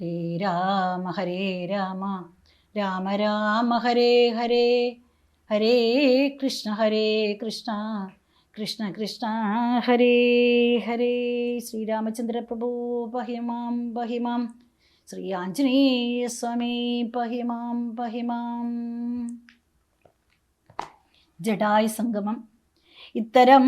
ഹരേ രാമ ഹരേ രാമ. രാമ രാമ ഹരേ ഹരേ. ഹരേ കൃഷ്ണ ഹരേ കൃഷ്ണ. കൃഷ്ണ കൃഷ്ണ ഹരേ ഹരേ. ശ്രീരാമചന്ദ്ര പ്രഭു പഹിമാം പഹിമാം ശ്രീ ആഞ്ജനേയ സ്വാമി പഹിമാം പഹിമാം ജഡായു സംഗമം. ഇത്തരം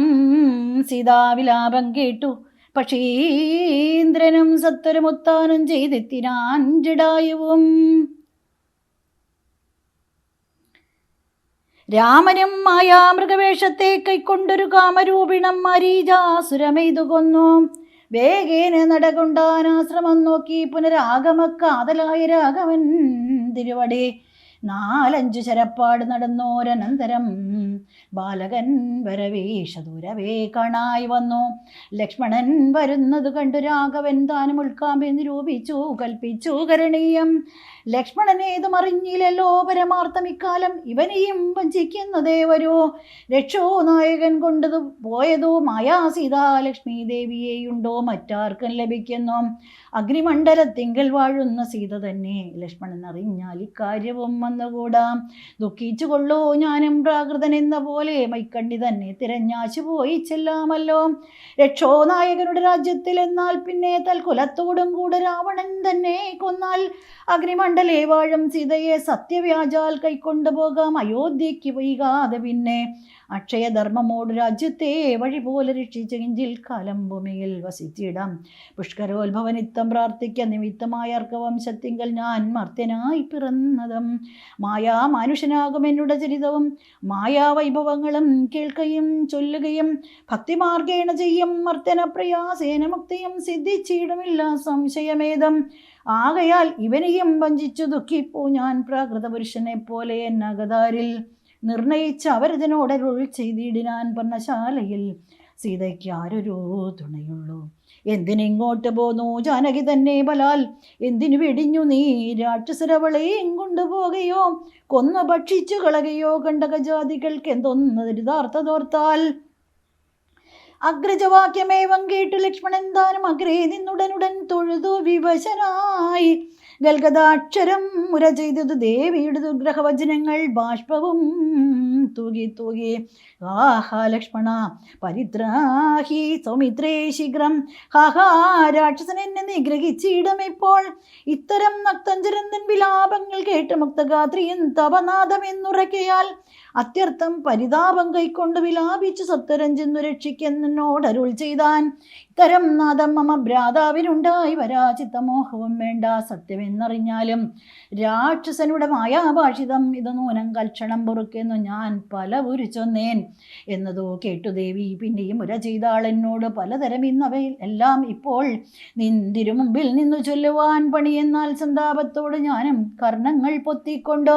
സീതാവിലാപം കേട്ടു. പക്ഷീന്ദ്രനും സത്വരമൊത്താനും ചെയ്തെത്തിനാൻ ജഡായുവും. രാമനും മായാമൃഗവേഷത്തെ കൈക്കൊണ്ടൊരു കാമരൂപിണം മരീജാസുരമെയ്തു കൊന്നു വേഗേന നടകൊണ്ടാനാശ്രമം നോക്കി പുനരാഗമക്കാതലായ രാഘവൻ തിരുവടി. നാലഞ്ചു ചരപ്പാട് നടന്നോരനന്തരം. ബാലകൻ വരവേഷദൂരവേ കാണായി വന്നു. ലക്ഷ്മണൻ വരുന്നത് കണ്ടു രാഘവൻ താനും ഉൾക്കാമ്പി നിരൂപിച്ചു കൽപ്പിച്ചു കരണീയം. ലക്ഷ്മണനേതും മറിഞ്ഞില്ലല്ലോ പരമാർത്ഥം ഇക്കാലം? ഇവനെയും വഞ്ചിക്കുന്നതേ വരൂ. രക്ഷോ നായകൻ കൊണ്ടത് പോയതോ മായാ സീതാലക്ഷ്മി ദേവിയെയുണ്ടോ മറ്റാർക്കും ലഭിക്കുന്നു. അഗ്നിമണ്ഡലത്തിങ്കൽ വാഴുന്ന സീത തന്നെ. ലക്ഷ്മണൻ അറിഞ്ഞാൽ ഇക്കാര്യവും വന്നുകൂടാം. ദുഃഖിച്ചു കൊള്ളോ ഞാനും പ്രാകൃതൻ എന്ന പോലെ. മൈക്കണ്ണി തന്നെ തിരഞ്ഞാശു പോയി ചെല്ലാമല്ലോ. രക്ഷോ നായകനുടെ രാജ്യത്തിൽ എന്നാൽ പിന്നെ തൽക്കുലത്തോടും കൂടെ രാവണൻ തന്നെ കൊന്നാൽ അഗ്നിമണ്ഡലേ വാഴും സീതയെ സത്യവ്യാജാൽ കൈക്കൊണ്ടുപോകാം അയോധ്യയ്ക്ക് വൈകാതെ പിന്നെ അക്ഷയധർമ്മമോട് രാജ്യത്തെ വഴി പോലെ രക്ഷിച്ചെങ്കിൽ കാലം ഭൂമിയിൽ വസിച്ചിടാം. പുഷ്കരോത്ഭവനിത്തം പ്രാർത്ഥിക്ക നിമിത്തമായ അർക്കവംശത്തിങ്കൽ ഞാൻ മർത്യനായി പിറന്നതും മായാ മനുഷ്യനാകും എന്നുടെ ചരിതവും. മായാ വൈഭവങ്ങളും കേൾക്കുകയും ചൊല്ലുകയും ഭക്തിമാർഗേണ ചെയ്യും മർത്തന പ്രയാസേന സിദ്ധിച്ചിടുമില്ല സംശയമേതം. ആകയാൽ ഇവനെയും വഞ്ചിച്ചു ദുഃഖിപ്പോ ഞാൻ പ്രാകൃത പുരുഷനെ പോലെ എന്നകതാരിൽ നിർണയിച്ച അവരതിനോടരുൾ ചെയ്തിടിനാൻ പർണശാലയിൽ. സീതയ്ക്ക് ആരൊരു തുണയുള്ളൂ? എന്തിനിങ്ങോട്ട് പോന്നു? ജാനകി തന്നെ ബലാൽ. എന്തിനു വെടിഞ്ഞു നീ? രാക്ഷസരവളെയും കൊണ്ടുപോകയോ കൊന്നു ഭക്ഷിച്ചു കളകയോ? കണ്ടകജാതികൾക്ക് എന്തൊന്ന് ദരിതാർത്ഥതോർത്താൽ? അഗ്രജവാക്യമേവം കേട്ടു ലക്ഷ്മണൻ താനും അഗ്രേ നിന്നുടനുടൻ തൊഴുതു വിവശനായി. ഗൽഗതാക്ഷരം മുര ചെയ്തത് ദേവിയുടെ ദുർഗ്രഹവചനങ്ങൾ ബാഷ്പവും തൂകി തൂകി. ആഹാ ലക്ഷ്മണ പരിത്രാഹി സൗമിത്രേ ശീഘ്രം. ഹാഹാ രാക്ഷസൻ എന്നെ നിഗ്രഹിച്ചിടും ഇപ്പോൾ. ഇത്തരം നക്തഞ്ചരന്തൻ വിലാപങ്ങൾ കേട്ട് മുക്തഗാത്രിയും തപനാഥം എന്നുറക്കയാൽ അത്യർത്ഥം പരിതാപം കൈക്കൊണ്ട് വിലാപിച്ചു സത്വരം രക്ഷിക്കുന്നോടരുൾ ചെയ്താൻ. ഇത്തരം നാദം മമ ഭ്രാതാവിനുണ്ടായി വരാചിത്തമോഹവും വേണ്ട സത്യമെന്നറിഞ്ഞാലും രാക്ഷസനുടെ മായാഭാഷിതം ഇത് നൂനം കൽക്ഷണം പൊറുക്കെന്നു ഞാൻ പല ഉരിച്ചൊന്നേൻ എന്നതോ കേട്ടു ദേവി. പിന്നെയും ഉര ചെയ്താൾ എന്നോട് പലതരം ഇന്നവയിൽ എല്ലാം ഇപ്പോൾ നിന്തിരു മുമ്പിൽ നിന്നു ചൊല്ലുവാൻ പണിയെന്നാൽ സന്താപത്തോട് ഞാനും കർണങ്ങൾ പൊത്തിക്കൊണ്ട്.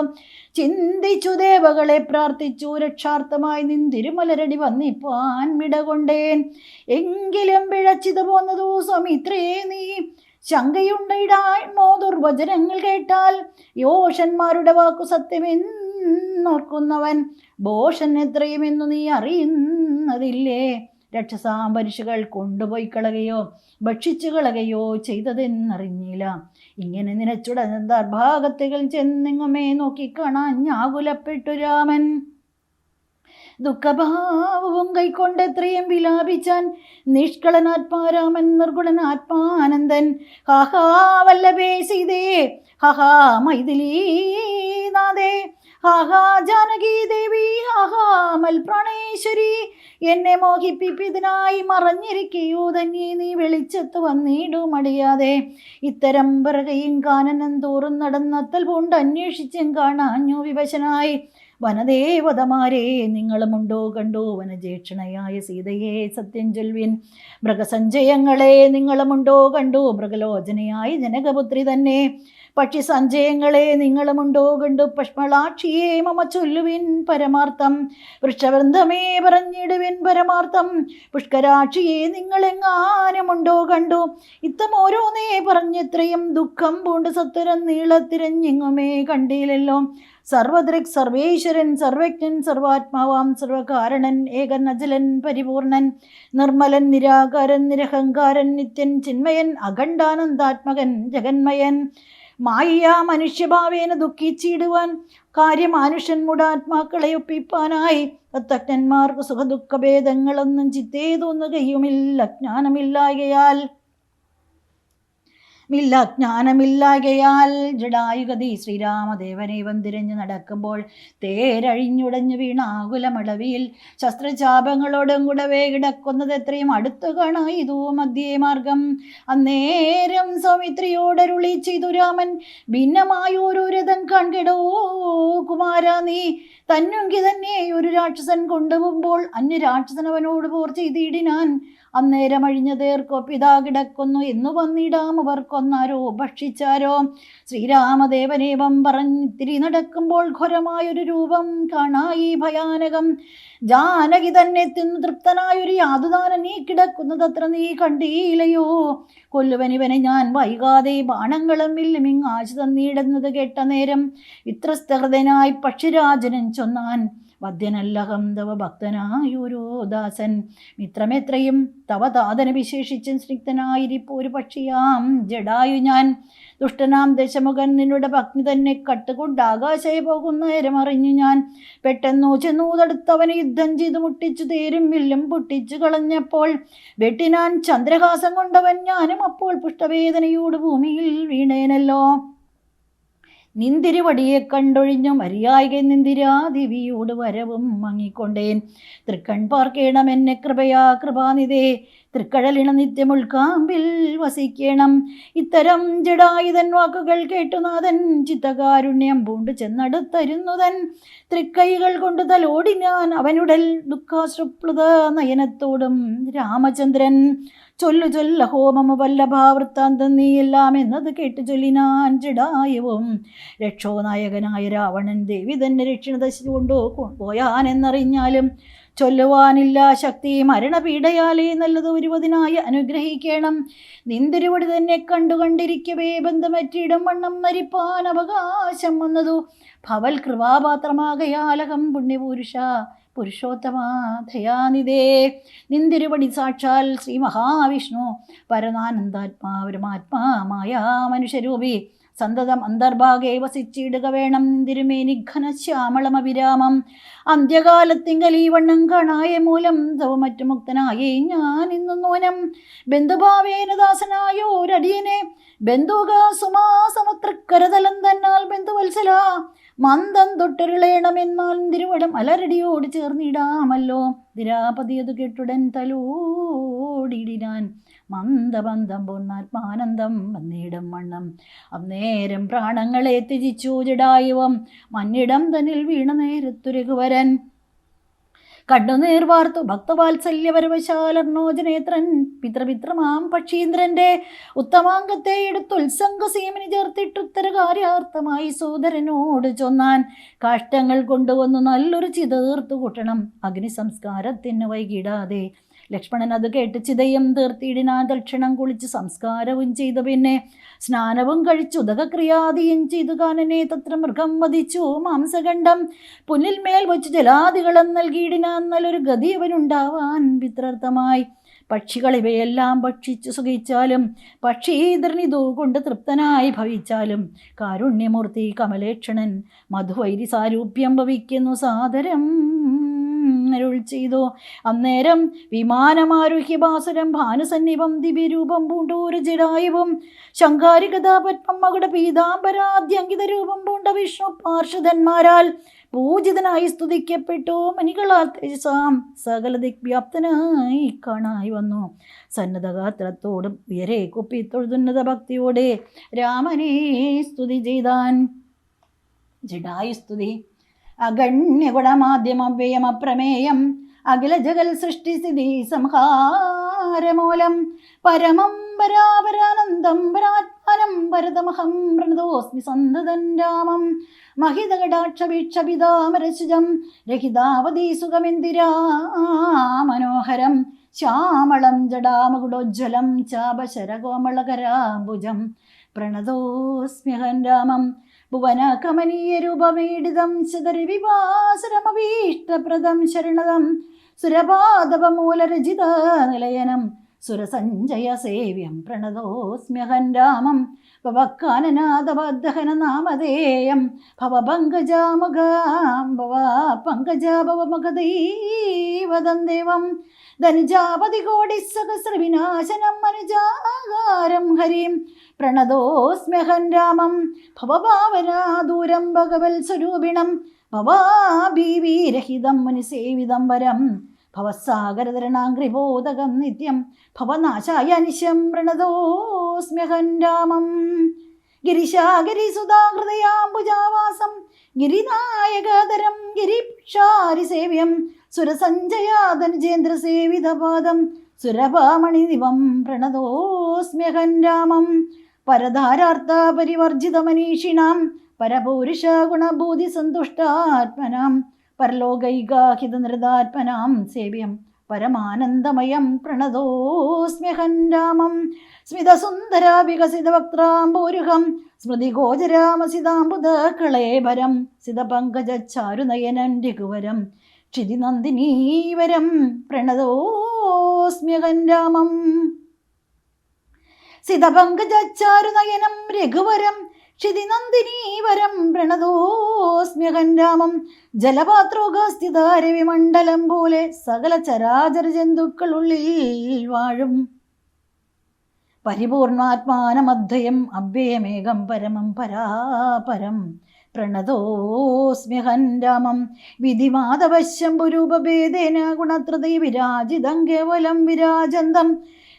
ചിന്തിച്ചു ദേവകളെ പ്രാർത്ഥിച്ചു രക്ഷാർത്ഥമായി നിന്തിരുമലരടി വന്നിപ്പാൻ മിടകൊണ്ടേൻ എങ്കിലും പിഴച്ചിത് പോന്നതു സമിത്രേ നീ ശങ്കയുണ്ടോ ദുർവചനങ്ങൾ കേട്ടാൽ. യോഷന്മാരുടെ വാക്കു സത്യമെന്നോർക്കുന്നവൻ. ഭോഷൻ എത്രയുമെന്നു നീ അറിയുന്നതില്ലേ? രക്ഷസാംബരിഷുകൾ കൊണ്ടുപോയി കളകയോ ഭക്ഷിച്ചു കളകയോ ചെയ്തതെന്നറിഞ്ഞില്ല. ഇങ്ങനെ നിലച്ചുട ദർഭാഗത്തുകൾ ചെന്നിങ്ങുമേ നോക്കിക്കാണാൻ ഞാകുലപ്പെട്ടു രാമൻ. ദുഃഖഭാവവും കൈക്കൊണ്ട് എത്രയും വിലാപിച്ചാൻ നിഷ്കളനാത്മാരാമൻ നിർഗുണനാത്മാനന്ദൻ ഹഹാ വല്ലഭേ സീതേ ഹഹാ മൈഥിലീനാഥേ ഹാഹാ ജാനകി ദേവി ഹാഹാ മൽപ്രണേശ്വരി. എന്നെ മോഹിപ്പിപ്പിതിനായി മറഞ്ഞിരിക്കയോ തന്നെ നീ വെളിച്ചത്ത് വന്നിടും അടിയാതെ. ഇത്തരം പിറകയും കാനനം തോറും നടന്നത്തൽ പൂണ്ട് അന്വേഷിച്ചും കാണാഞ്ഞു വിവശനായി. വനദേവതമാരെ നിങ്ങളുമുണ്ടോ കണ്ടോ? വനജേക്ഷണയായ സീതയെ സത്യം ചൊൽവിൻ മൃഗസഞ്ചയങ്ങളെ നിങ്ങളുമുണ്ടോ കണ്ടോ? മൃഗലോചനയായ ജനകപുത്രി തന്നെ. പക്ഷി സഞ്ചയങ്ങളെ നിങ്ങളുമുണ്ടോ കണ്ടു? പഷ്മളാക്ഷിയെ മമ ചൊല്ലുവിൻ പരമാർത്ഥം. വൃക്ഷവൃന്ദമേ പറഞ്ഞിടുവിൻ പരമാർത്ഥം. പുഷ്കരാക്ഷിയെ നിങ്ങളെങ്ങാനുമുണ്ടോ കണ്ടു? ഇത്തം ഓരോന്നേ പറഞ്ഞിത്രയും ദുഃഖം പൂണ്ട് സത്വരം നീളത്തിരഞ്ഞെങ്ങുമേ കണ്ടില്ലല്ലോ. സർവദൃക് സർവേശ്വരൻ സർവജ്ഞൻ സർവാത്മാവാം സർവകാരണൻ ഏകൻ അജലൻ പരിപൂർണൻ നിർമ്മലൻ നിരാകാരൻ നിരഹങ്കാരൻ നിത്യൻ ചിന്മയൻ അഖണ്ഡാനന്ദാത്മകൻ ജഗന്മയൻ. മായ മനുഷ്യഭാവേന ദുഃഖിച്ചിടുവാൻ കാര്യമാനുഷൻ മുടാത്മാക്കളെ ഒപ്പിപ്പാനായി തത്വജ്ഞന്മാർക്ക് സുഖദുഃഖഭേദങ്ങളൊന്നും ചിത്തേ തോന്നുകയുമില്ല അജ്ഞാനമില്ലായകയാൽ ഇല്ല ജ്ഞാനമില്ലാകയാൽ ജഡായുഗതി ശ്രീരാമദേവനെ വന്തിരഞ്ഞു നടക്കുമ്പോൾ തേരഴിഞ്ഞുടഞ്ഞു വീണ ആകുലമടവിയിൽ ശസ്ത്രചാപങ്ങളോടും കൂടവേ കിടക്കുന്നത് എത്രയും അടുത്തു കാണായിതു മധ്യേ മാർഗം. അന്നേരം സൗമിത്രിയോടരുളി ചെയ്തു രാമൻ ഭിന്നമായൊരു രഥം കാൺകിടോ കുമാര നീ തന്നുങ്കി തന്നെ ഒരു രാക്ഷസൻ കൊണ്ടുപോകുമ്പോൾ അന്യ രാക്ഷസനവനോട് പോർ ചെയ്തിടിനാൻ. അന്നേരം അഴിഞ്ഞതേർക്കോ പിതാ കിടക്കുന്നു എന്നു വന്നിടാം അവർ കൊന്നാരോ ഭക്ഷിച്ചാരോ? ശ്രീരാമദേവനേവം പറഞ്ഞിത്തിരി നടക്കുമ്പോൾ ഘോരമായൊരു രൂപം കാണായി ഭയാനകം. ജാനകി തന്നെ തിന്നു തൃപ്തനായൊരു യാതുദാന നീ കിടക്കുന്നതത്ര നീ കണ്ടീലയോ കൊല്ലുവനിവനെ ഞാൻ വൈകാതെ ബാണങ്ങളും ഇല്ലുമിങ് തന്നിടുന്നത് കേട്ട നേരം ഇത്രസ്തഹൃദനായി പക്ഷിരാജനൻ ചൊന്നാൻ. വദ്യനല്ലഹം തവ ഭക്തനായൂരോ ദാസൻ മിത്രമെത്രയും തവ താതന വിശേഷിച്ചും സ്നിഗ്ധനായിരിപ്പോ ഒരു പക്ഷിയാം. ജഡായു ഞാൻ. ദുഷ്ടനാം ദശമുഖൻ നിന്നുടെ ഭക്തി തന്നെ കട്ടുകൊണ്ട് ആകാശയെ പോകുന്ന നേരമറിഞ്ഞു ഞാൻ. പെട്ടെന്നു ചെന്നൂതടുത്തവന് യുദ്ധം ചെയ്ത് മുട്ടിച്ചു തേരും. വില്ലും പൊട്ടിച്ചു കളഞ്ഞപ്പോൾ വെട്ടിനാൻ ചന്ദ്രഹാസം കൊണ്ടവൻ ഞാനും അപ്പോൾ പുഷ്ടവേദനയോട് ഭൂമിയിൽ വീണേനല്ലോ. നിന്തിരുവടിയെ കണ്ടൊഴിഞ്ഞ മര്യായിക നിന്തിരാദിവിയോട് വരവും മങ്ങിക്കൊണ്ടേൻ. തൃക്കൺ പാർക്കേണം എന്നെ കൃപയാ കൃപാനിതേ തൃക്കഴലിണ നിത്യമുൾക്കാമ്പിൽ വസിക്കണം. ഇത്തരം ജഡായുധൻ വാക്കുകൾ കേട്ടുനാഥൻ ചിത്തകാരുണ്യം പൂണ്ട് ചെന്നടുത്തരുന്നുതൻ. തൃക്കൈകൾ കൊണ്ട് തലോടി ഞാൻ അവനുടൽ ദുഃഖാശ്രുപ്ലുത നയനത്തോടും രാമചന്ദ്രൻ. ചൊല്ലു ചൊല്ല ഹോമമ വല്ലഭാവൃത്താന്തം നീയെല്ലാം എന്നത് കേട്ട് ചൊല്ലിനാൻ ജഡായവും രക്ഷോനായകനായ രാവണൻ ദേവി തന്നെ രക്ഷിണദശ കൊണ്ടുപോയാൻ പോയാനെന്നറിഞ്ഞാലും ചൊല്ലുവാനില്ല ശക്തി. മരണപീഡയാലേ നല്ലത് ഒരുവതിനായി അനുഗ്രഹിക്കണം. നിന്തിരുവടി തന്നെ കണ്ടു കണ്ടിരിക്കവേ ബന്ധമറ്റിടും വണ്ണം മരിപ്പാൻ അവകാശം വന്നതു. ഭവൽ കൃപാപാത്രമാകയാലകം പുണ്യപുരുഷ. പുരുഷോത്തമാ നിന്തിരുപടി സാക്ഷാൽ ശ്രീ മഹാവിഷ്ണു. പരമാനന്ദാത്മാ മായാ മനുഷ്യരൂപി സന്തതം അന്തർഭാഗേ വസിച്ചിടുക വേണം നിന്തിരുമേനി ഘനശ്യാമളമവിരാമം അന്ത്യകാലത്തിങ്കൽ ഈ വണ്ണം കാണായ മൂലം തവമറ്റു മുക്തനായേ ഞാൻ ഇന്നു നൂനം. ബന്ധുഭാവേന ഒരടിയനെ. ബന്ധുക സുമാസമത്രക്കരതലം തന്നാൽ ബന്ധുവത്സല. മന്ദം തൊട്ടരുളേണമെന്നാൽ തിരുവടം അലരടിയോട് ചേർന്നിടാമല്ലോ. ദിരാപതി അത് കെട്ടുടൻ തലോടിയിടാൻ മന്ദബന്ധം പൊന്നാത്മാനന്ദം വന്നിടം വണ്ണം. അന്നേരം പ്രാണങ്ങളെ ത്യജിച്ചു ജഡായുവം മന്നിടം തന്നിൽ വീണ നേരത്തുരകുവരൻ. കണ്ണുനീർ വാർത്തു ഭക്തവാത്സല്യപരവശാലർണോജനേത്രൻ പിതൃപിത്രമാം പക്ഷീന്ദ്രന്റെ ഉത്തമാംഗത്തെ എടുത്ത് ഉത്സംഗസീമനി ചേർത്തിട്ടുത്തര കാര്യാർത്ഥമായി സോദരനോട് ചൊന്നാൻ കാഷ്ടങ്ങൾ കൊണ്ടുവന്നു നല്ലൊരു ചിതീർത്തു കൂട്ടണം. അഗ്നി സംസ്കാരത്തിന് വൈകിടാതെ ലക്ഷ്മണൻ അത് കേട്ട് ചിതയും തീർത്തിയിടിനാൻ ദക്ഷിണം കുളിച്ച് സംസ്കാരവും ചെയ്തു പിന്നെ സ്നാനവും കഴിച്ചു ഉദകക്രിയാദിയും ചെയ്തു കാനനെ തത്ര മൃഗം വധിച്ചു. മാംസഖണ്ഡം പുല്ലിൽ മേൽ വച്ച് ജലാദികളും നൽകിയിടിനാൻ നല്ലൊരു ഗതി അവനുണ്ടാവാൻ പിത്രർത്ഥമായി. പക്ഷികൾ ഇവയെല്ലാം ഭക്ഷിച്ചു സുഖിച്ചാലും പക്ഷീധരനിതു കൊണ്ട് തൃപ്തനായി ഭവിച്ചാലും കാരുണ്യമൂർത്തി കമലേക്ഷണൻ മധുവൈരി സാരൂപ്യം ഭവിക്കുന്നു സാദരം. അരുൾ ചെയ്തു അന്നേരം വിമാനമാരുഹ്യ ബാസുരം ഭാനുസന്നിപം ദിവ്യരൂപം പൂണ്ടൂര് ജഡായുവും ശങ്കാരികഥാപത്മം മകുട പീതാംബരാദ്യങ്കിത രൂപം പൂണ്ട വിഷ്ണു പാർഷദന്മാരാൽ പൂജിതനായി സ്തുതിക്കപ്പെട്ടു. മണികളാൽ തേജസാം സകല ദിഗ്വ്യാപ്തനായി കാണായി വന്നു. സന്നദ്ധഗാത്രത്തോടും ഉയരെ കുപ്പി തൊഴുതുന്നത ഭക്തിയോടെ രാമനെ സ്തുതി ചെയ്താൻ. ജഡായു സ്തുതി. അഗണ്യഗുണമാധ്യമവ്യയമപ്രമേയം അഖില ജഗൽ സൃഷ്ടിസ്ഥിതി സംഹാരമൂലം പരമം പരാപരാനന്ദം പരാത്മാനം ഭരതമഹം പ്രണതോസ്മി സന്തതൻ രാമം മഹിതകടാക്ഷവീക്ഷപിതാമരശുജം രഹിതാവതി സുഖമെന്തിരാ മനോഹരം ശ്യാമളം ജടാമകുടോജ്വലം ചാപശരകോമളകരാംബുജം പ്രണതോസ്മ്യഹൻ രാമം ഭുവന കമനീയ ശരണതം സുരപാദപമൂലരചിത നിലയനം സുരസഞ്ജയ സേവ്യം പ്രണതോസ്മ്യഹൻ രാമം ഭവക്കാനനാഥബദ്ധഹന നാമധേയം ഭവപങ്കജാമുഖാം ഭവ പങ്കജാഭവമഗദൈവദം ദേവം ധനുജാപതി കോടി സഹസ്രവിനാശനം മനുജാകാരം ഹരിം പ്രണതോസ്മ്യഹൻ രാമം ഭവഭാവനാദൂരം ഭഗവൽ സ്വരൂപിണം ഭവാഭീവീരഹിതം മുനിസേവിതം വരം ഭവസാഗരതരണാംഗ്രിബോധകം നിത്യം ഭവനാശായ നിശം പ്രണതോസ്മ്യഹൻ രാമം. ഗിരിശാഗിരിസുധാഹൃദയാംബുജാവാസം ഗിരിനായകതരം ഗിരിക്ഷാരിസേവ്യം സുരസഞ്ജയാതനുജേന്ദ്രസേവിതപാദം സുരഭാമണിദിവം പ്രണതോസ്മ്യഹൻ രാമം. പരധാരാർത്ഥ പരിവർജിതമനീഷിണാം പരപൗരുഷ ഗുണഭൂതി സന്തുഷ്ടാത്മനാം പരലോകൈകാഹിത നൃതാത്മനാം സേവ്യം പരമാനന്ദമയം പ്രണതോസ്മ്യഹൻ രാമം. സ്മിതസുന്ദരാ വികസിത വക്രാംബോരുഹം സ്മൃതിഗോചരാമസിതാംബുധ കളേഭരം സിതപങ്കജാരുനയനൻ രഘുവരം ക്ഷിതിനന്ദിനീവരം പ്രണതോസ്മ്യഹൻ രാമം. സിതപങ്കജാരുനയനം രഘുവരം. ക്ഷിതിനന്ദിനീവരം പ്രണതോസ്മ്യഹൻ രാമം ജലപാത്രോഗസ്ഥിതാരവിമണ്ഡലം പോലെ സകല ചരാചര ജന്തുക്കളുള്ളിൽ വാഴും. പരിപൂർണാത്മാനമധ്യയം അവ്യയമേകം പരമം പരാപരം പ്രണതോസ്മ്യഹൻ രാമം വിധിമാതവശ്യംഭുരൂപഭേദേന ഗുണത്രതൈ വിരാജിതം കേവലം വിരാജന്തം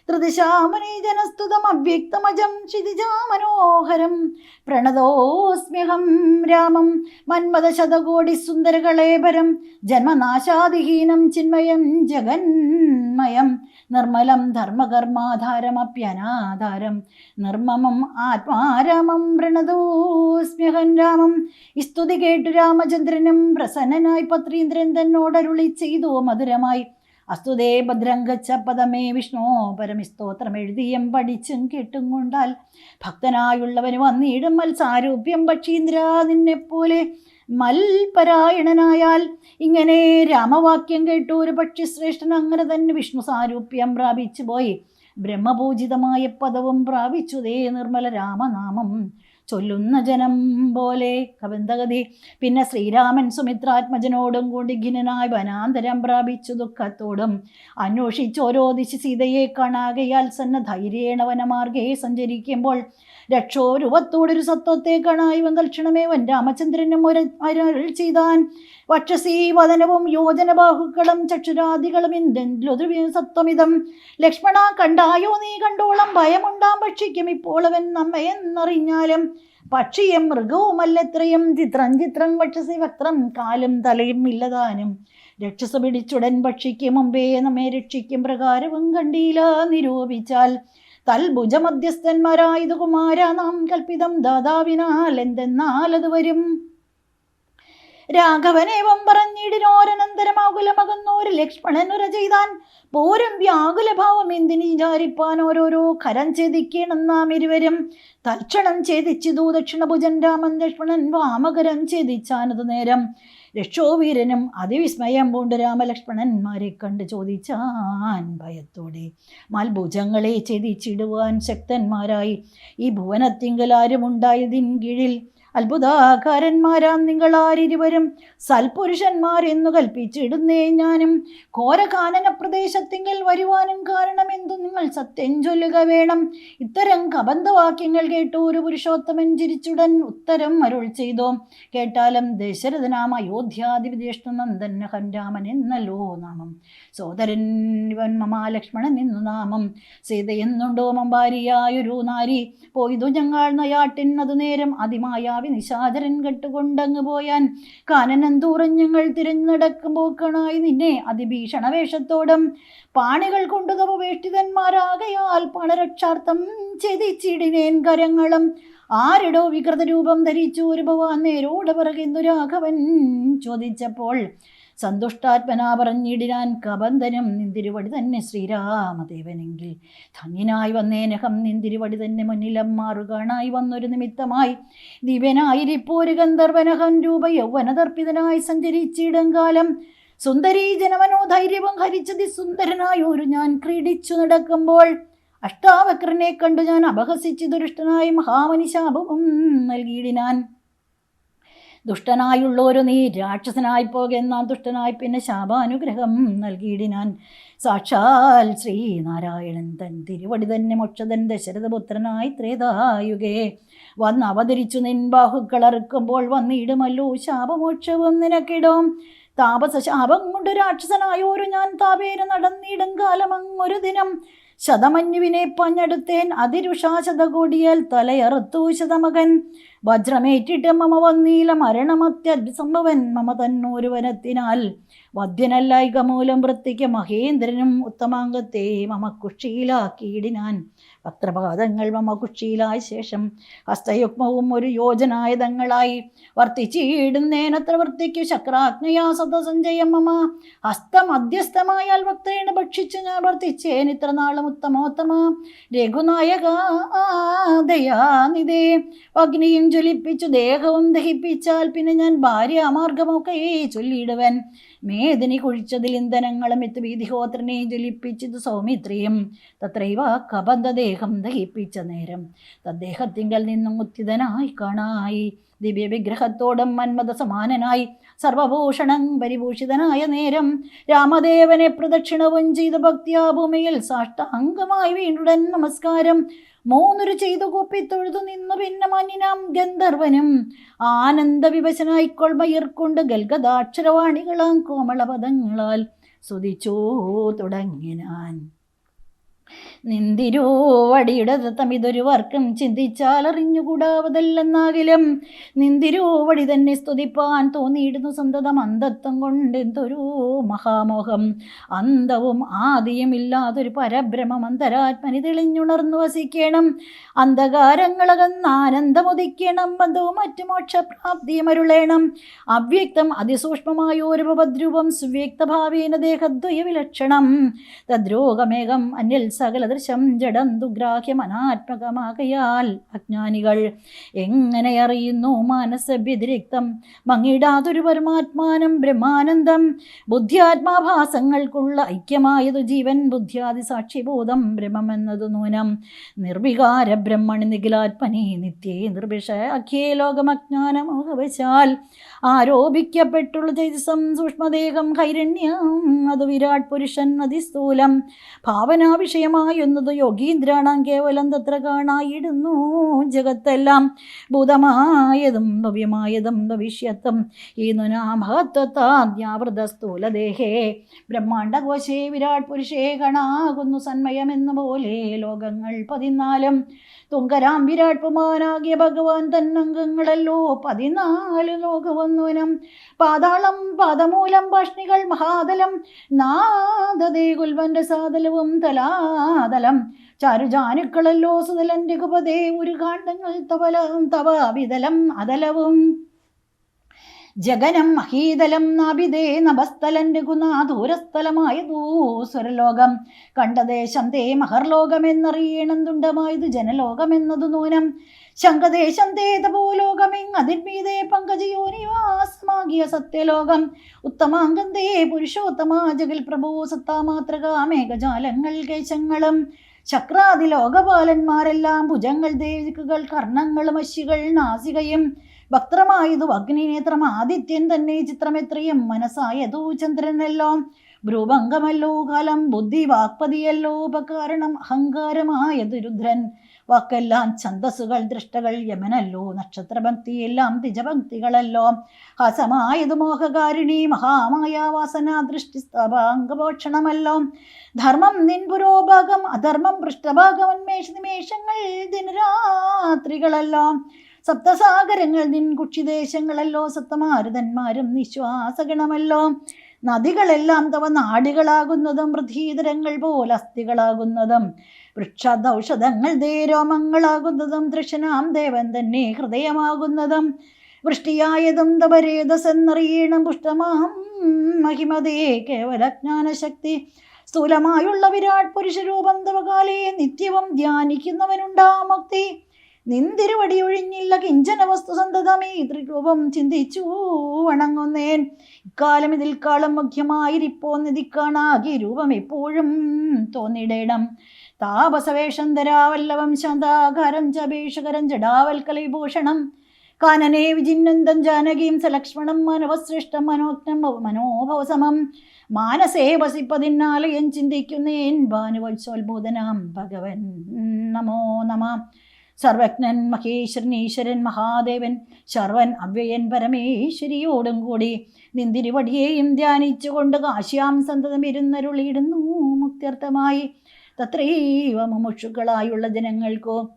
ത്രിദിശാമനീജനസ്തുതം ക്ഷിതിജാമനോഹരം ക്ഷിതിജാ മനോഹരം. പ്രണതോസ്മ്യഹം രാമം മന്മദശതകോടി സുന്ദരകളേപരം ജന്മനാശാദിഹീനം ചിന്മയം ജഗന്മയം. നിർമ്മലം ധർമ്മകർമാധാരമപ്യനാധാരം. നിർമ്മമം ആത്മാരാമം പ്രണതോസ്മ്യഹൻ രാമം. ഇസ്തുതി കേട്ടു രാമചന്ദ്രനും പ്രസന്നനായി പത്രീന്ദ്രൻ തന്നോടരുളി ചെയ്തു മധുരമായി. അസ്തുതേ ഭദ്രംഗച്ച പദമേ വിഷ്ണു പരമിസ്തോത്രം എഴുതിയും പഠിച്ചും കേട്ടും കൊണ്ടാൽ ഭക്തനായുള്ളവന് വന്നിടും മത്സാരൂപ്യം പക്ഷീന്ദ്ര നിന്നെപ്പോലെ മൽപരായണനായാൽ. ഇങ്ങനെ രാമവാക്യം കേട്ടു ഒരു പക്ഷി ശ്രേഷ്ഠൻ അങ്ങനെ തന്നെ വിഷ്ണു സാരൂപ്യം പ്രാപിച്ചു പോയി ബ്രഹ്മപൂജിതമായ പദവും പ്രാപിച്ചു ദേ നിർമ്മല രാമനാമം. ചൊല്ലുന്ന ജനം പോലെ കവിന്തഗതി പിന്നെ ശ്രീരാമൻ സുമിത്രാത്മജനോടും കൂടി ഖിനനായി വനാന്തരം പ്രാപിച്ചു ദുഃഖത്തോടും. അന്വേഷിച്ചോരോ ദിശ സീതയെ കാണാകയാൽ സന്ന ധൈര്യേണ വനമാർഗേ സഞ്ചരിക്കുമ്പോൾ രക്ഷോരുവത്തോടൊരു സത്വത്തെ കാണായി വൻ രാമചന്ദ്രനും ഒരു അരുൾ ചെയ്താൻ. വക്ഷസീ വദനവും യോജന ബാഹുക്കളും ചക്ഷുരാദികളും എന്തെങ്കിലും സത്വമിതം. ലക്ഷ്മണ കണ്ടായോ നീ കണ്ടോളം ഭയമുണ്ടാം ഭക്ഷിക്കും ഇപ്പോൾ അവൻ നമ്മയെന്നറിഞ്ഞാലും പക്ഷിയും മൃഗവുമല്ലത്രയും ചിത്രം ചിത്രം വക്ഷസി വക്രം കാലും തലയും ഇല്ലതാനും. രക്ഷസ പിടിച്ചുടൻ പക്ഷിക്ക് മുമ്പേ നമ്മെ രക്ഷിക്കും പ്രകാരവും കണ്ടീല നിരൂപിച്ചാൽ. തൽഭുജ മധ്യസ്ഥന്മാരായത് കുമാര നാം കൽപ്പിതം ദാതാവിനാൽ എന്തെന്നാൽ അത് വരും. രാഘവനേവം പറഞ്ഞിടിനോരനന്തരമാകുലമകുന്നോര് ലക്ഷ്മണനുര ചെയ്താൻ പോരും വ്യാകുലഭാവം എന്തിനു വിചാരിപ്പാൻ ഓരോരോ കരം ചെതിക്കണം നാം ഇരുവരും. തൽക്ഷണം ഛേദിച്ചിതു ദക്ഷിണഭുജൻ രാമൻ ലക്ഷ്മണൻ വാമകരം ഛേദിച്ചാനതു നേരം. രക്ഷോവീരനും അതിവിസ്മയം പൂണ്ട് രാമലക്ഷ്മണന്മാരെ കണ്ട് ചോദിച്ചാൻ ഭയത്തോടെ. മൽഭുജങ്ങളെ ഛേദിച്ചിടുവാൻ ശക്തന്മാരായി. ഈ ഭുവനത്തിങ്കലാരും ഉണ്ടായതിൻ കീഴിൽ അത്ഭുതാകാരന്മാരാം നിങ്ങൾ ആരിരുവരും സൽപുരുഷന്മാരെന്നു കൽപ്പിച്ചിടുന്നേ ഞാനും. ഘോരകാനന പ്രദേശത്തിങ്കൽ വരുവാനും കാരണം എന്തു? നിങ്ങൾ സത്യം ചൊല്ലുക വേണം. ഇത്തരം കബന്ധവാക്യങ്ങൾ കേട്ടു ഒരു പുരുഷോത്തമൻ ചിരിച്ചുടൻ ഉത്തരം അരുൾ ചെയ്തോ. കേട്ടാലും ദശരഥനാം അയോധ്യാധിപതിഷ്ണനന്ദൻ ഹൻരാമൻ എന്നല്ലോ നാമം. സോദരൻ ഇവൻ മമാലക്ഷ്മണൻ എന്നു നാമം. സീതയെന്നുണ്ടോ മമ്പാരിയായൊരു നാരി? പോയതു ഞങ്ങൾ നയാട്ടിൻ അതു നേരം അതിമായാവി നിശാചരൻ കെട്ടുകൊണ്ടങ്ങ് പോയാൻ. കാനനം ദൂരം ഞങ്ങൾ തിരഞ്ഞു പോക്കണായി നിന്നെ അതിഭീഷണ വേഷത്തോടും പാണികൾ കൊണ്ടു തപവേഷ്ടിതന്മാരാകയാൽ പണരക്ഷാർത്ഥം ചെതിച്ചിടിനേൻ കരങ്ങളും. ആരിടോ വികൃത രൂപം ധരിച്ചു ഒരു ഭവാൻ നേരോട് പറകുന്നു രാഘവൻ ചോദിച്ചപ്പോൾ സന്തുഷ്ടാത്മനാ പറഞ്ഞിടിനാൻ കബന്ധനം നിന്തിരുവടി തന്നെ ശ്രീരാമദേവനെങ്കിൽ. ധന്യനായി വന്നേനഹം നിന്തിരുവടി തന്നെ മുന്നിലം മാറുകാണായി വന്നൊരു നിമിത്തമായി. ദിവ്യനായിരിപ്പോരു ഗന്ധർവനഹം രൂപ യൗവനതർപ്പിതനായി സഞ്ചരിച്ചിടും കാലം. സുന്ദരീ ജനമനോ ധൈര്യവും ഹരിച്ചതി സുന്ദരനായൊരു ഞാൻ ക്രീഡിച്ചു നടക്കുമ്പോൾ. അഷ്ടാവക്രനെ കണ്ടു ഞാൻ അപഹസിച്ചു ദുരിഷ്ടനായി മഹാമനിശാപവും നൽകിയിടിനാൻ. ദുഷ്ടനായുള്ളൊരു നീ രാക്ഷസനായി പോകെന്നാൻ ദുഷ്ടനായി പിന്നെ ശാപാനുഗ്രഹം നൽകിയിടിനാൻ. സാക്ഷാൽ ശ്രീനാരായണൻ തൻ തിരുവടി തന്നെ മോക്ഷതൻ ദശരഥപുത്രനായി ത്രേതായുകേ വന്ന് അവതരിച്ചു നിൻ ബാഹുക്കളറുക്കുമ്പോൾ വന്നിടുമല്ലോ ശാപമോക്ഷവും നിനക്കിടും. താപസ ശാപം കൊണ്ട് രാക്ഷസനായോരു ഞാൻ താപേര് നടന്നിടും കാലമങ്ങൊരു ദിനം. ശതമന്യുവിനെ പഞ്ഞെടുത്തേൻ അതിരുഷാശതകൂടിയാൽ തലയറുത്തു ശതമകൻ. വജ്രമേറ്റിട്ട് മമ വന്നീല മരണമത്യസംഭവൻ മമ തന്നൂരുവനത്തിനാൽ. വദ്യനല്ലായിക മൂലം വൃത്തിക്ക് മഹേന്ദ്രനും ഉത്തമാംഗത്തെ മമ കുഷിയിലാക്കിയിടിനാൻ വക്രപാദങ്ങൾ മമ കുഷിയിലായ ശേഷം ഹസ്തയുഗ്മവും ഒരു യോജനായുധങ്ങളായി വർത്തിച്ചിടുന്നേനത്ര വൃത്തിക്കു ശക്രാജ്ഞയാ സതസഞ്ചയം മമ. ഹസ്തമധ്യസ്ഥമായാൽ വക്രേണ ഭക്ഷിച്ചു ഞാൻ വർത്തിച്ചേൻ ഇത്ര നാളും ഉത്തമോത്തമ. രഘുനായക ദയാനിതേ അഗ്നിയും ജ്വലിപ്പിച്ചു ദേഹവും ദഹിപ്പിച്ചാൽ പിന്നെ ഞാൻ ഭാര്യ മാർഗമൊക്കെ ചൊല്ലിയിടുവൻ മേദിനി കുഴിച്ചതിൽ ഇന്ധനങ്ങളും ഇത് വീതിഹോത്രനെ ജ്വലിപ്പിച്ചത് സൗമിത്രിയും. തത്രൈവ കബന്ധദേഹം ദഹിപ്പിച്ച നേരം തദ്ദേഹത്തിങ്കൽ നിന്നും ഉത്തിതനായി കാണായി. ദിവ്യവിഗ്രഹത്തോടും മന്മത സമാനനായി സർവഭൂഷണം പരിഭൂഷിതനായ നേരം രാമദേവനെ പ്രദക്ഷിണവും ചെയ്ത ഭക്തിയാ ഭൂമിയിൽ സാഷ്ടാംഗമായി വീണ്ടുടൻ നമസ്കാരം. മൂന്നൊരു ചെയ്തു കൂപ്പി തൊഴുതു നിന്നു പിന്നെ മന്നിനാം ഗന്ധർവനും. ആനന്ദ വിഭജനായിക്കോൾ മയർക്കൊണ്ട് ഗൽഗദാക്ഷരവാണികളാം കോമളപദങ്ങളാൽ സ്തുതിച്ചോ തുടങ്ങിനാൻ. നിന്തിരോവടിയുടെ തമിതൊരു വർക്കം അറിഞ്ഞുകൂടാവതല്ലെന്നാകിലും നിന്തിരോവടി തന്നെ സ്തുതിപ്പാൻ തോന്നിയിടുന്നു സന്തതം അന്ധത്വം കൊണ്ട് എന്തൊരു മഹാമോഹം. അന്തവും ആദിയും ഇല്ലാതൊരു പരബ്രഹ്മം അന്തരാത്മനി തെളിഞ്ഞുണർന്നു വസിക്കണം. അന്ധകാരങ്ങളകന്ന് ആനന്ദമുദിക്കണം. ബന്ധവും മറ്റു മോക്ഷപ്രാപ്തിയും അരുളേണം. അവ്യക്തം അതിസൂക്ഷ്മമായ ഒരു ഉപദ്രൂപം സുവ്യക്തഭാവേന ദേഹദ്വയ വിലക്ഷണം തദ്രോഗമേകം അന്യൽ സകലദൃശം ജഡം ദുഗ്രാഹ്യമനാത്മകമാകയാൽ അജ്ഞാനികൾ. എങ്ങനെ അറിയുന്നു മാനസവ്യതിരിക്തം മങ്ങിടാതൊരു പരമാത്മാനം ബ്രഹ്മാനന്ദം. ബുദ്ധ്യാത്മാഭാസങ്ങൾക്കുള്ള ഐക്യമായതു ജീവൻ ബുദ്ധ്യാദി സാക്ഷിബോധം ബ്രഹ്മമെന്നതു നൂനം നിർവികാര ബ്രഹ്മണി നിഖിലാത്മനി നിത്യേ നിർവിഷ അഖ്യേ ലോകമജ്ഞാനമോഹവശാൽ. ആരോപിക്കപ്പെട്ടുള്ള തേജസം സൂക്ഷ്മദേഹം ഹൈരണ്യം അത് വിരാട് പുരുഷൻ അതിസ്ഥൂലം. ഭാവനാ വിഷയമായൊന്നത് യോഗീന്ദ്രാണാം കേവലം തത്ര കാണായിടുന്നു ജഗത്തെല്ലാം. ഭൂതമായതും ഭവ്യമായതും ഭവിഷ്യത്തും. ഈ നുനാ മഹത്വത്താദ്യാവൃത സ്ഥൂലദേഹേ. ബ്രഹ്മാണ്ടകോശേ വിരാട് പുരുഷേ കണാകുന്നു സന്മയമെന്ന പോലെ ലോകങ്ങൾ പതിനാലും. തുങ്കരാം വിരാട് പുമാനാകിയ ഭഗവാൻ തന്നംഗങ്ങളല്ലോ പതിനാല് ലോകവന്നുവനം പാതാളം പാദമൂലം ഭക്ഷണികൾ മഹാതലം നാദതേ കുൽവന്റെ സാതലവും തലാതലം. ചാരുജാനുക്കളല്ലോ സുതലൻ രഘുപതേ ഒരു കാണ്ഡങ്ങൾ തവലം തവ അതലവും. ജഗനം മഹീതലം നാഭിതേ നഭസ്ഥലൻ രഘുനാഥൂരസ്ഥലമായ സ്വരലോകം. കണ്ടദേശം തേ മഹർലോകമെന്നറിയണം തുണ്ടമായത് ജനലോകമെന്നതു നൂനം. ശങ്കദേശം തേ തപോലോകമെങ് അതിർമീതേ പങ്കജയോനിവാസമാകിയ സത്യലോകം. ഉത്തമാങ്കന്തേ പുരുഷോത്തമാ ജഗൽ പ്രഭോ സത്താമാത്രക മേഘജാലങ്ങൾ കേശങ്ങളും. ചക്രാതി ലോകപാലന്മാരെല്ലാം ഭുജങ്ങൾ ദേവികൾ കർണങ്ങളും അശികൾ നാസികയും. ഭക്തമായതു അഗ്നിനേത്രം ആദിത്യൻ തന്നെ ചിത്രമെത്രയും. മനസ്സായതു ചന്ദ്രനല്ലോ. ഭ്രൂഭംഗമല്ലോ കാലം ബുദ്ധി വാക്പതിയല്ലോ ഉപകാരണം അഹങ്കാരമായതു രുദ്രൻ. വാക്കെല്ലാം ഛന്ദസ്സുകൾ ദൃഷ്ടകൾ യമനല്ലോ നക്ഷത്രഭക്തിയെല്ലാം എല്ലാം ഹസമായതു മോഹകാരിണി മഹാമായ വാസന ദൃഷ്ടി സ്ഥാപാംഗപോഷണമല്ലോ ധർമ്മം നിൻപുരോഭാഗം അധർമ്മം പൃഷ്ഠഭാഗം നിമേഷങ്ങൾ ദിനരാത്രികളല്ലോ. സപ്തസാഗരങ്ങൾ നിൻ കുക്ഷിദേശങ്ങളല്ലോ സപ്തമാരുതന്മാരും നിശ്വാസഗണമല്ലോ. നദികളെല്ലാം തവ നാടികളാകുന്നതും പൃഥ്വീതരങ്ങൾ പോലെ അസ്ഥികളാകുന്നതും. വൃക്ഷദൌഷധങ്ങൾ ദേരോമങ്ങളാകുന്നതും തൃഷനാം ദേവൻ തന്നെ ഹൃദയമാകുന്നതും വൃഷ്ടിയായതും തപരേതസെന്നറിയണം പുഷ്ടമാം മഹിമതേ കേവലജ്ഞാനശക്തി. സ്ഥൂലമായുള്ള വിരാട് പുരുഷരൂപം തവകാലേ നിത്യവും ധ്യാനിക്കുന്നവനുണ്ടാ മുക്തി. നിന്തിരുവടി ഒഴിഞ്ഞില്ല കിഞ്ചന വസ്തു സന്തതമേ ത്രിരൂപം ചിന്തിച്ചു വണങ്ങുന്നേൻ. ഇക്കാലം ഇതിൽക്കാളം മുഖ്യമായിരിപ്പോ നിധിക്കാണാകെ രൂപം എപ്പോഴും തോന്നിടേണം. താപസവേഷം ധരാവല്ലവം ശാന്താകാരം ച ചപേഷകരം ജടാവൽക്കലവിഭൂഷണം കാനനെ വിജിന്നന്ദം ജാനകീം സലക്ഷ്മണം മനവശ്രേഷ്ഠം മനോജ്ഞം മനോഭവസമം. മാനസേ വസിപ്പതിനാലയം ചിന്തിക്കുന്നേൻ ഭാനുവത്സോത്ബോധനാം ഭഗവൻ നമോ നമ. സർവജ്ഞൻ മഹേശ്വരൻ ഈശ്വരൻ മഹാദേവൻ ശർവൻ അവ്യയൻ പരമേശ്വരിയോടും കൂടി നിന്തിരിവടിയെയും ധ്യാനിച്ചുകൊണ്ട് കാശ്യാം സന്തതം ഇരുന്നരുളിയിടുന്നു മുക്ത്യർത്ഥമായി. തത്രൈവ മുമുക്ഷുക്കളായുള്ള ജനങ്ങൾക്കോ.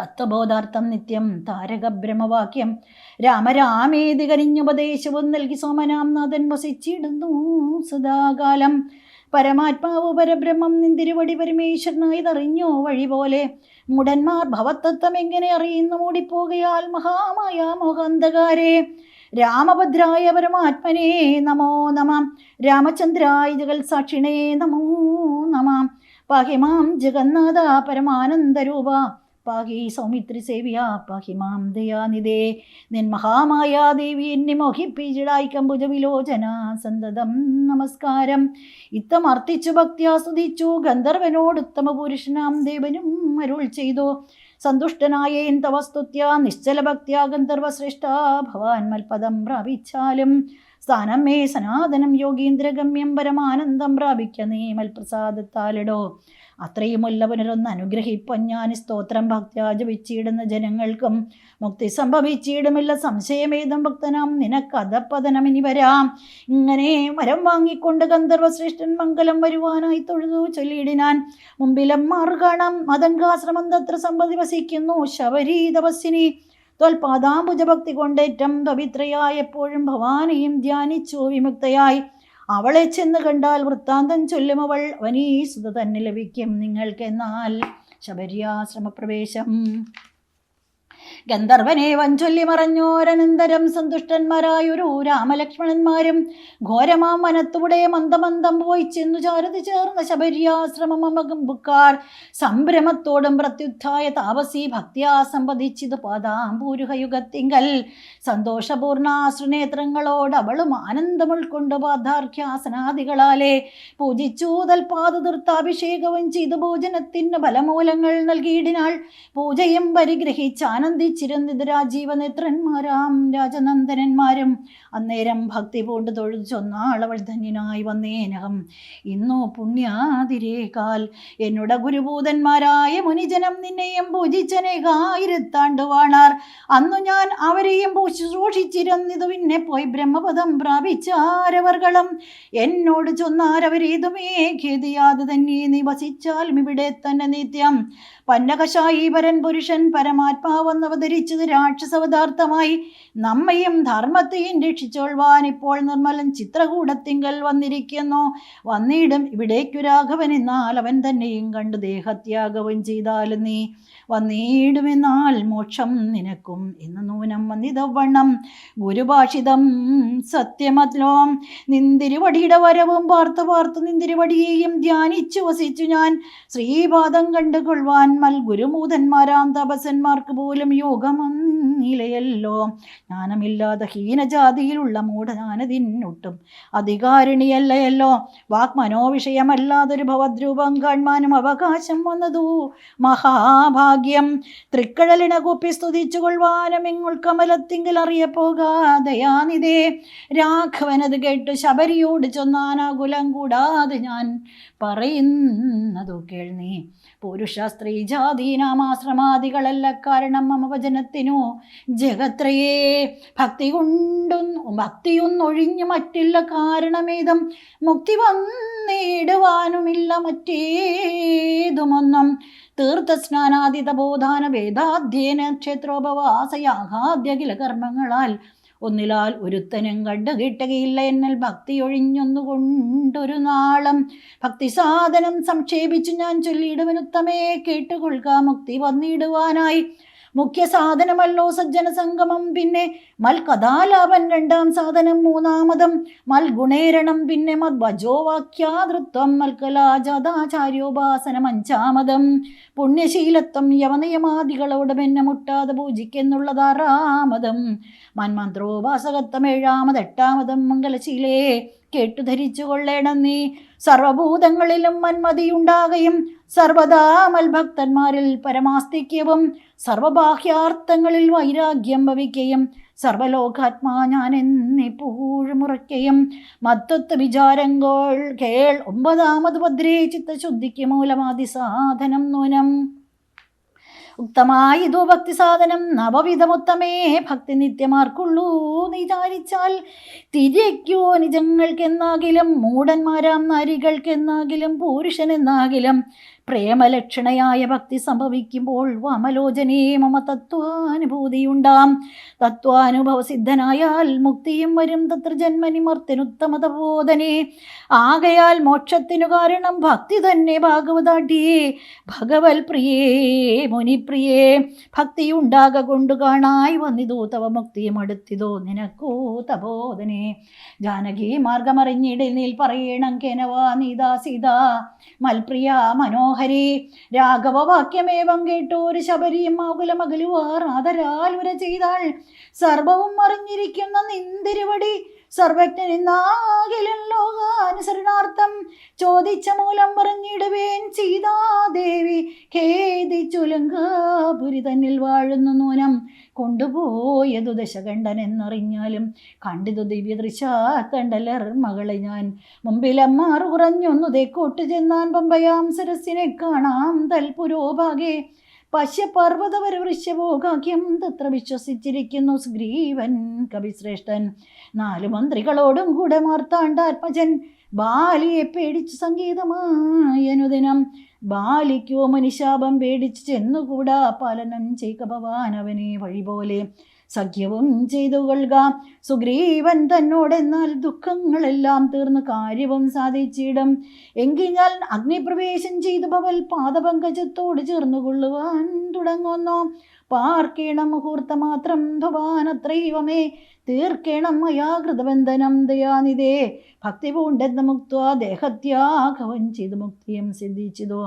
തത്വബോധാർത്ഥം നിത്യം താരകബ്രഹ്മവാക്യം. രാമരാമേതി കരിഞ്ഞുപദേശവും നൽകി സോമനാം നാഥൻ വസിച്ചിടുന്നു സദാകാലം. പരമാത്മാവ് പരബ്രഹ്മം നിന്തിരുവടി പരമേശ്വരനായി അറിഞ്ഞോ വഴി പോലെ മുടന്മാർ ഭവത്തത്വം എങ്ങനെ അറിയുന്നു? മൂടിപ്പോകയാൽ മഹാമായ മോഹാന്തകാരെ രാമഭദ്രായ പരമാത്മനേ നമോ നമ. രാമചന്ദ്രായ ജഗൽ സാക്ഷിണേ നമോ നമ. പാഹിമാം ജഗന്നാഥ പരമാനന്ദരൂപ. പാഹി സൗമിത്രി സേവിയ പാഹി മാം ദയാനിതേ നിൻ മഹാമായാദേവി എന്നെ മോഹിപ്പിച്ചിടായി വിലോചന സന്തതം നമസ്കാരം. ഇത്തം അർത്ഥിച്ചു ഭക്തി ആസ്വദിച്ചു ഗന്ധർവനോട് ഉത്തമ പുരുഷനാം ദേവനും അരുൾ ചെയ്തു. സന്തുഷ്ടനായേൻ നിശ്ചല ഭക്തിയാ ഗന്ധർവശ്രേഷ്ഠ ഭവാൻ മൽപദം പ്രാപിച്ചാലും സ്ഥാനം മേ സനാതനം യോഗീന്ദ്രഗമ്യം പരമാനന്ദം പ്രാപിക്ക നീ മൽപ്രസാദത്താലിടോ അത്രയും പുനരൊന്ന് അനുഗ്രഹിപ്പൻ ഞാൻ സ്തോത്രം ഭക്ത്യാ ജപിച്ചിടുന്ന ജനങ്ങൾക്കും മുക്തി സംഭവിച്ചിടുമില്ല. സംശയമേതും ഭക്തനാം നിനക്ക് അധപ്പതനം ഇനി വരാം. ഇങ്ങനെ വരം വാങ്ങിക്കൊണ്ട് ഗന്ധർവശ്രേഷ്ഠൻ മംഗലം വരുവാനായി തൊഴുതു ചൊല്ലിയിടിനാൻ. മുമ്പിലം മാറുകാണാം മതങ്കാശ്രമം തത്ര സമ്പതി വസിക്കുന്നു. ശബരീ കൊണ്ട് കൊണ്ടേറ്റം പവിത്രയായ എപ്പോഴും ഭവാനെയും ധ്യാനിച്ചു വിമുക്തയായി. അവളെ ചെന്ന് കണ്ടാൽ വൃത്താന്തം ചൊല്ലും അവൾ വനീസുത തന്നെ ലഭിക്കും നിങ്ങൾക്കെന്നാൽ ശബര്യാശ്രമപ്രവേശം. ഗന്ധർവനെ വഞ്ചൊല്ലി മറഞ്ഞോരനന്തരം സന്തുഷ്ടന്മാരായൊരു രാമലക്ഷ്മണന്മാരും ഘോരമാം വനത്തൂടെ മന്ദമന്ദം പോയി ചെന്നു ചാരത് ചേർന്ന ശബര്യാശ്രമമകുംബുക്കാർ സംഭ്രമത്തോടും പ്രത്യുദ്ധായ താപസി ഭക്തിയാ സംവദിച്ചിത് പാദാംബൂരുഹയുഗത്തിങ്കൽ. സന്തോഷപൂർണാശ്രുനേത്രങ്ങളോട് അവളും ആനന്ദം ഉൾക്കൊണ്ട് പാദാർഘ്യാസനാദികളാലെ പൂജിച്ചു. തൽപാദ തീർത്ഥാഭിഷേകവും ചെയ്തു. ഭോജനത്തിന് ബലമൂലങ്ങൾ നൽകിയിടിനാൾ പൂജയും പരിഗ്രഹിച്ച് ആനന്ദിച്ചിരുന്നത് രാജീവനേത്രന്മാരാം രാജനന്ദനന്മാരും. അന്നേരം ഭക്തി പൂണ്ട് തൊഴുതു ചൊന്നാളവൾ ധന്യനായി വന്നേനകം. ഇന്നോ പുണ്യാതിരേക്കാൽ എന്നുട ഗുരുഭൂതന്മാരായ മുനിജനം നിന്നെയും പൂജിച്ചനേകായിരത്താണ്ടുവാണാർ അന്നു ഞാൻ അവരെയും ശുശ്രൂഷിച്ചിരുന്നിതു പിന്നെ പോയി ബ്രഹ്മപദം പ്രാപിച്ചാരവർകളും എന്നോട് ചൊന്നാരവരേതുമേ ഖേദിയാതെ തന്നെ നീ വസിച്ചാലും ഇവിടെ തന്നെ നിത്യം. പന്നകശായീപരൻ പുരുഷൻ പരമാത്മാവെന്നവതരിച്ചത് രാക്ഷസവതാർത്ഥമായി. നമ്മയും ധർമ്മത്തെയും രക്ഷിച്ചോൾവാൻ ഇപ്പോൾ നിർമ്മലൻ ചിത്രകൂടത്തിങ്കൽ വന്നിരിക്കുന്നു. വന്നിടും ഇവിടേക്കു രാഘവൻ എന്നാൽ അവൻ തന്നെയും കണ്ടു ദേഹത്യാഗവും ചെയ്താലും നീ. വന്നിടുമെന്നാൽ മോക്ഷം നിനക്കും എന്ന് നൂനം വന്നിതവണ്ണം ഗുരുഭാഷിതം സത്യമല്ലോ നിന്തിരുവടിയുടെ വരവും പാർത്തു പാർത്തു നിന്തിരുവടിയെയും ധ്യാനിച്ചു വസിച്ചു ഞാൻ. ശ്രീപാദം കണ്ടുകൊള്ളുവാൻ മൽ ഗുരുമൂതന്മാരാം തപസന്മാർക്ക് പോലും യോഗമെന്നിലയല്ലോ ജ്ഞാനമില്ലാതെ ഹീനജാതിയിലുള്ള മൂഢജ്ഞാനതിനൊട്ടും അധികാരിണിയല്ലയല്ലോ. വാക്മനോവിഷയമല്ലാതൊരു ഭവദ്രൂപം കാണുവാനും അവകാശം വന്നതു? മഹാഭാഗ്യം തൃക്കടലിണ കൂപ്പി സ്തുതിച്ചു കൊള്ളുവാനും ഇങ്ങുൾ കമലത്തിങ്കിൽ അറിയപ്പോകാതയാനിതേ രാഘവനത് കേട്ട് ശബരിയോട് ചൊന്നാനാകുലം കൂടാതെ ഞാൻ പറയുന്നതു കേൾനീ പുരുഷ സ്ത്രീ ജാതീനാമാശ്രമാദികളല്ല കാരണം മമവചനത്തിനു ജഗത്രയേ ഭക്തി കൊണ്ടും ഭക്തിയൊന്നൊഴിഞ്ഞു മറ്റില്ല കാരണമേതും. മുക്തി വന്നിടുവാനുമില്ല മറ്റേതുമൊന്നും. തീർത്ഥസ്നാനാദി തപോധാന വേദാധ്യയന ക്ഷേത്രോപവാസയാഹാദ്യഖില കർമ്മങ്ങളാൽ ഒന്നിലാൽ ഒരുത്തനും കണ്ടു കിട്ടുകയില്ല എന്നൽ ഭക്തി ഒഴിഞ്ഞൊന്നുകൊണ്ടൊരു നാളം. ഭക്തി സാധനം സംക്ഷേപിച്ചു ഞാൻ ചൊല്ലിയിടുവനുത്തമേ കേട്ടുകൊള്ളുക മുക്തി വന്നിടുവാനായി. മുഖ്യ സാധനമല്ലോ സജ്ജന സംഗമം പിന്നെ മൽ കഥാലാപൻ രണ്ടാം സാധനം മൂന്നാമതം മൽ ഗുണേരണം പിന്നെ മത് വജോവാക്യാതൃത്വം മൽക്കലാജാതാചാര്യോപാസനം അഞ്ചാമതം. പുണ്യശീലത്വം യവനയമാദികളോട് പിന്നെ മുട്ടാതെ പൂജിക്കെന്നുള്ളത് ആറാമതം മന്മന്ത്രോപാസകത്വം ഏഴാമത് എട്ടാമതം മംഗലശീലേ കേട്ടു ധരിച്ചു കൊള്ളേണം നീ. സർവഭൂതങ്ങളിലും മന്മതിയുണ്ടാകയും സർവദാ മൽഭക്തന്മാരിൽ പരമാസ്തിക്യവും സർവബാഹ്യാർത്ഥങ്ങളിൽ വൈരാഗ്യം ഭവിക്കുകയും സർവലോകാത്മാ ഞാൻ എന്നെപ്പോഴുമുറയ്ക്കയും മത്തത്വ വിചാരങ്ങൾ കേൾ ഒമ്പതാമത് ഭദ്രേ ചിത്തശുദ്ധിക്ക് മൂലമാതി സാധനം നൂനം. ഉത്തമായ ഇതോ ഭക്തി സാധനം നവവിധമുത്തമേ ഭക്തി നിത്യമാർക്കുള്ളൂ വിചാരിച്ചാൽ തിരിയ്ക്കോ നിജങ്ങൾക്കെന്നാകിലും മൂടന്മാരാം നാരികൾക്കെന്നാകിലും പുരുഷനെന്നാകിലും പ്രേമലക്ഷണയായ ഭക്തി സംഭവിക്കുമ്പോൾ വാമലോചനേ മമ തത്വാനുഭൂതിയുണ്ടാം. തത്വാനുഭവസിദ്ധനായാൽ മുക്തിയും വരും. തത്ര ജന്മനി മർത്തിനുത്തമതബോധനെ ആകയാൽ മോക്ഷത്തിനു കാരണം ഭക്തി തന്നെ ഭാഗവതാഠ്യേ ഭഗവൽ പ്രിയേ മുനിപ്രിയേ ഭക്തിയുണ്ടാക കൊണ്ടു കാണായി വന്നിതോ. തവ മുക്തിയും അടുത്തിതോ. നിനക്കോ തബോധനെ ജാനകി മാർഗമറിഞ്ഞിടിൽ നീൽ പറയണം കെനവാ നീതാ സീതാ. മൽപ്രിയ മനോഹരി രാഘവവാക്യമേവം ഒരു ശബരിയും മാകുലമകലുവാർ ആദരാൽ ഉര ചെയ്താൾ. സർവവും അറിഞ്ഞിരിക്കുന്ന നിന്തിരുവടി സർവജ്ഞനെന്നാകിലും ലോകാനുസരണാർത്ഥം ചോദിച്ച മൂലം പറഞ്ഞിടുവേൻ സീതാദേവി ഖേദിച്ചുലങ്കാപുരി തന്നിൽ വാഴുന്നു നൂനം. കൊണ്ടുപോയതു ദശകണ്ഠൻ എന്നറിഞ്ഞാലും കണ്ടിതു ദിവ്യ ദിവ്യദൃശാത്തണ്ടലർ മകളെ ഞാൻ. മുമ്പിലമ്മാറു കുറഞ്ഞൊന്നു ദേക്കോട്ട് ചെന്നാൻ പമ്പയാം സരസിനെ കാണാം തൽപുരോഭാഗേ. പശ്യപർവതവര വൃശ്യഭോഗാഖ്യം തത്ര വിശ്വസിച്ചിരിക്കുന്നു സുഗ്രീവൻ കവിശ്രേഷ്ഠൻ. നാല് മന്ത്രികളോടും കൂടെ മാർത്താണ്ടാത്മജൻ ബാലിയെ പേടിച്ചു സംഗീതമായനുദിനം ബാലിക്കോ മനുശാപം പേടിച്ച് ചെന്നുകൂടാ പാലനം ചെയ്ക ഭവാൻ അവനെ വഴി പോലെ സഖ്യവും ചെയ്തു കൊള്ളുക സുഗ്രീവൻ തന്നോടെന്നാൽ ദുഃഖങ്ങളെല്ലാം തീർന്ന് കാര്യവും സാധിച്ചിടും. എങ്കിൽ ഞാൻ അഗ്നിപ്രവേശം ചെയ്തു ഭവൽ പാദപങ്കജത്തോട് ചേർന്നുകൊള്ളുവാൻ തുടങ്ങുന്നു. പാർക്കേണം മുഹൂർത്ത മാത്രം ഭവാനത്രൈവമേ തീർക്കേണം മയാ കൃതബന്ധനം ദയാനിതേ ഭക്തി പൂണ്ടെന്ന് മുക്ത ദേഹത്യാഘവൻ ചെയ്തു മുക്തിയും സിദ്ധിച്ചതോ.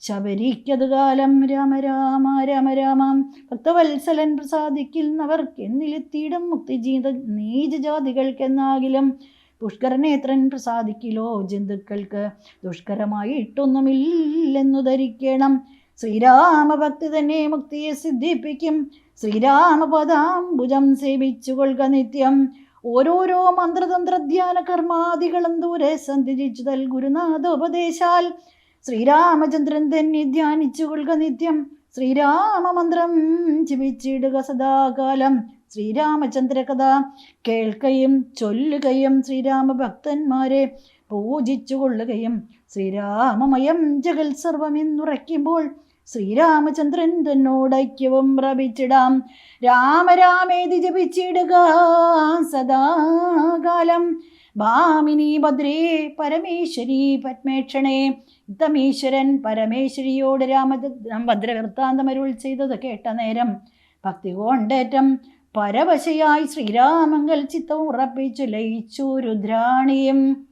ശബരിക്കത് കാലം രാമ രാമ രാമ രാമം. ഭക്തവത്സലൻ പ്രസാദിക്കുന്നവർക്ക് മുക്തിജീത മുക്തി ജീത നീചജാതികൾക്കെന്നാകിലും. പുഷ്കരനേത്രൻ പ്രസാദിക്കിലോ ജന്തുക്കൾക്ക് ദുഷ്കരമായിട്ടൊന്നുമില്ലെന്നു ധരിക്കണം. ശ്രീരാമഭക്തി തന്നെ മുക്തിയെ സിദ്ധിപ്പിക്കും. ശ്രീരാമപദാംബുജം സേവിച്ചുകൊള്ളുക നിത്യം. ഓരോരോ മന്ത്രതന്ത്രധ്യാന കർമാദികളും ദൂരെ സന്ധിച്ചു തൽ ഗുരുനാഥോപദേശാൽ ശ്രീരാമചന്ദ്രൻ തന്നെ ധ്യാനിച്ചു കൊള്ളുക നിത്യം. ശ്രീരാമമന്ത്രം ചിമിച്ചിടുക സദാകാലം. ശ്രീരാമചന്ദ്ര കഥ കേൾക്കുകയും ചൊല്ലുകയും ശ്രീരാമഭക്തന്മാരെ പൂജിച്ചു കൊള്ളുകയും ശ്രീരാമമയം ജഗൽ സർവമെന്നുറയ്ക്കുമ്പോൾ ശ്രീരാമചന്ദ്രൻ തന്നോടൈക്യവും പ്രപിച്ചിടാം. രാമരാമേതി ജപിച്ചിടുക സദാകാലം. ഭാമിനി ഭദ്രേ പരമേശ്വരി പത്മേക്ഷണേ ഇത്തമീശ്വരൻ പരമേശ്വരിയോട് രാമ ഭദ്രവൃത്താന്തമരുൾ ചെയ്തത് കേട്ട നേരം ഭക്തി കൊണ്ടേറ്റം പരവശയായി ശ്രീരാമങ്കൽ ചിത്തം ഉറപ്പിച്ചു ലയിച്ചു രുദ്രാണിയും.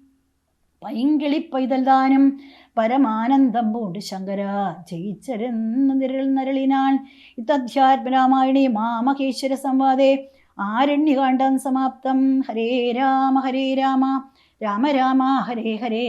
പൈങ്കിളി പൈതൽദാനം പരമാനന്ദം പൂണ്ട് ശങ്കര ജയിച്ചരെന്ന് നിരൽ നരളിനാൻ ഇത്തധ്യാത്മരാമായണി മാമകേശ്വര സംവാദേ ആരണ്യകാണ്ഡം സമാപ്തം. ഹരേ രാമ ഹരേ രാമ രാമ രാമ ഹരേ ഹരേ.